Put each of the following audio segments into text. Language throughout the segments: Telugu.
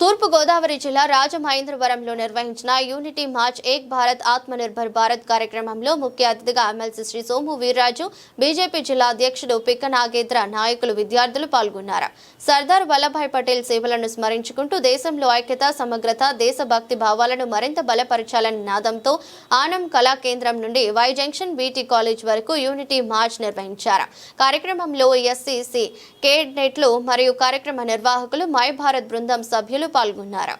తూర్పు గోదావరి జిల్లా రాజమహేంద్రవరంలో నిర్వహించిన యూనిటీ మార్చ్ ఏక్ భారత్ ఆత్మనిర్భర్ భారత్ కార్యక్రమంలో ముఖ్య అతిథిగా ఎమ్మెల్సీ శ్రీ సోము వీర్రాజు బీజేపీ జిల్లా అధ్యక్షుడు పిక్క నాగేంద్ర నాయకులు విద్యార్థులు పాల్గొన్నారు. సర్దార్ వల్లభాయ్ పటేల్ సేవలను స్మరించుకుంటూ దేశంలో ఐక్యత సమగ్రత దేశభక్తి భావాలను మరింత బలపరచాలని నాదంతో ఆనం కళా కేంద్రం నుండి వై జంక్షన్ బీటీ కాలేజ్ వరకు యూనిటీ మార్చ్ నిర్వహించారు. కార్యక్రమంలో ఎస్సీసీ కేడెట్లు మరియు కార్యక్రమ నిర్వాహకులు మై భారత్ బృందం సభ్యులు సైనికులు పాల్గొన్నారు.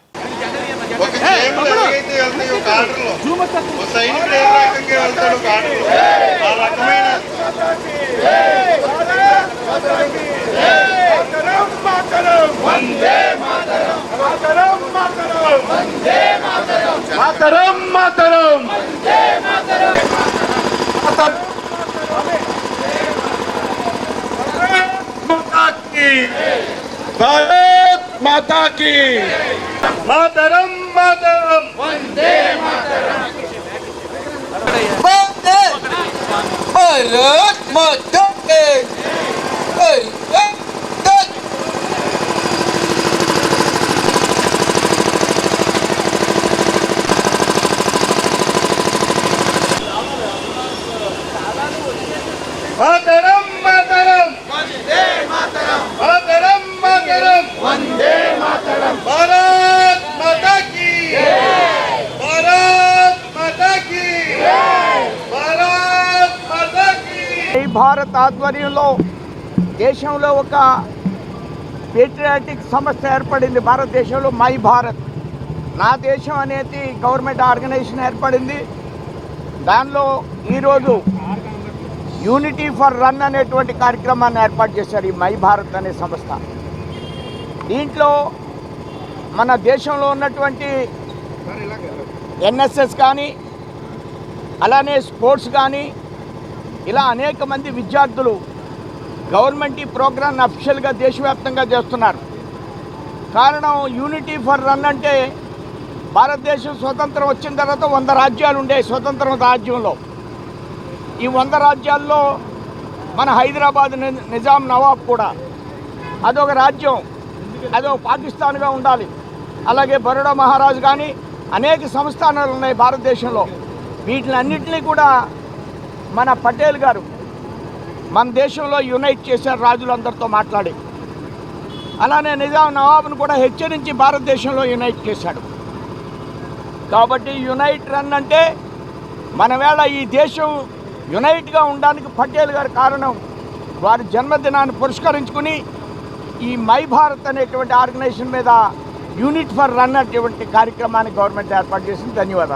మాతరం జేబులో ఏదైతే వెళ్తాయో ఒక ఆర్డర్లో ఒక సైనికుడు ఏ రకంగా వెళ్తాడు ఒక ఆర్డర్లో ఆ రకమైన మాతరం మాతరం. భారత్ माता की मातरम मातरम वंदे मातरम वंदे भारत माता के मातरम భారత్ ఆధ్వర్యంలో దేశంలో ఒక పేట్రియాటిక్ సంస్థ ఏర్పడింది. భారతదేశంలో మై భారత్. నా దేశం అనేది గవర్నమెంట్ ఆర్గనైజేషన్ ఏర్పడింది. దానిలో ఈరోజు యూనిటీ ఫర్ రన్ అనేటువంటి కార్యక్రమాన్ని ఏర్పాటు చేశారు ఈ మై భారత్ అనే సంస్థ. దీంట్లో మన దేశంలో ఉన్నటువంటి ఎన్ఎస్ఎస్ కానీ అలానే స్పోర్ట్స్ కానీ ఇలా అనేక మంది విద్యార్థులు గవర్నమెంట్ ఈ ప్రోగ్రాన్ని అఫిషియల్గా దేశవ్యాప్తంగా చేస్తున్నారు. కారణం యూనిటీ ఫర్ రన్ అంటే భారతదేశం స్వతంత్రం వచ్చిన తర్వాత వంద రాజ్యాలు ఉండే స్వతంత్రం రాజ్యంలో. ఈ వంద రాజ్యాల్లో మన హైదరాబాద్ నిజాం నవాబ్ కూడా అదొక రాజ్యం. అదొక పాకిస్తాన్గా ఉండాలి. అలాగే బరోడా మహారాజు కానీ అనేక సంస్థానాలు ఉన్నాయి భారతదేశంలో. వీటిని అన్నింటినీ కూడా మన పటేల్ గారు మన దేశంలో యునైట్ చేశారు రాజులందరితో మాట్లాడి. అలానే నిజాం నవాబును కూడా హెచ్చరించి భారతదేశంలో యునైట్ చేశాడు. కాబట్టి యునైట్ రన్ అంటే మన వేళ ఈ దేశం యునైట్గా ఉండడానికి పటేల్ గారి కారణం వారి జన్మదినాన్ని పురస్కరించుకుని ఈ మై భారత్ అనేటువంటి ఆర్గనైజేషన్ మీద యూనిట్ ఫర్ రన్ అటువంటి కార్యక్రమాన్ని గవర్నమెంట్ ఏర్పాటు చేసింది. ధన్యవాదాలు.